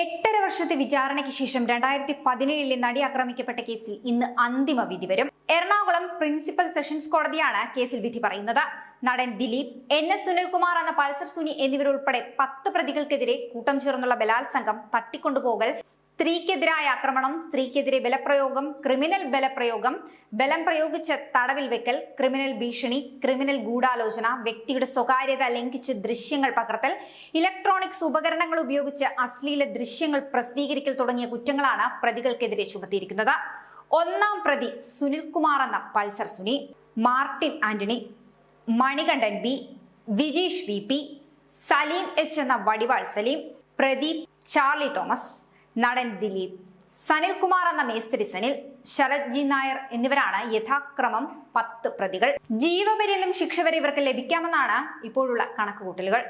എട്ടര വർഷത്തെ വിചാരണയ്ക്ക് ശേഷം രണ്ടായിരത്തി പതിനേഴിലെ നടി ആക്രമിക്കപ്പെട്ട കേസിൽ ഇന്ന് അന്തിമ വിധി വരും. എറണാകുളം പ്രിൻസിപ്പൽ സെഷൻസ് കോടതിയാണ് കേസിൽ വിധി പറയുന്നത്. നടൻ ദിലീപ് എൻ എസ് സുനിൽകുമാർ എന്ന പൾസർ സുനി എന്നിവരുൾപ്പെടെ പത്ത് പ്രതികൾക്കെതിരെ കൂട്ടം ചേർന്നുള്ള ബലാത്സംഗം തട്ടിക്കൊണ്ടുപോകൽ സ്ത്രീക്കെതിരായ ആക്രമണം സ്ത്രീക്കെതിരെ ബലപ്രയോഗം ക്രിമിനൽ ബലപ്രയോഗം ബലം പ്രയോഗിച്ച തടവിൽ വെക്കൽ ക്രിമിനൽ ഭീഷണി ക്രിമിനൽ ഗൂഢാലോചന വ്യക്തിയുടെ സ്വകാര്യത ലംഘിച്ച് ദൃശ്യങ്ങൾ പകർത്തൽ ഇലക്ട്രോണിക്സ് ഉപകരണങ്ങൾ ഉപയോഗിച്ച് അശ്ലീല ദൃശ്യങ്ങൾ പ്രസിദ്ധീകരിക്കൽ തുടങ്ങിയ കുറ്റങ്ങളാണ് പ്രതികൾക്കെതിരെ ചുമത്തിയിരിക്കുന്നത്. ഒന്നാം പ്രതി സുനിൽകുമാർ എന്ന Pulsar Suni Martin Antony Manikandan B Vijeesh V Saleem H എന്ന വടിവാൾ സലീം പ്രദീപ് ചാർലി തോമസ് നടൻ ദിലീപ്. സനിൽകുമാർ എന്ന മേസ്ത്രി സനിൽ ശരത്ജി നായർ എന്നിവരാണ് യഥാക്രമം പത്ത് പ്രതികൾ. ജീവപര്യന്തം ശിക്ഷ വരെ ഇവർക്ക് ലഭിക്കാമെന്നാണ് ഇപ്പോഴുള്ള കണക്കുകൂട്ടലുകൾ.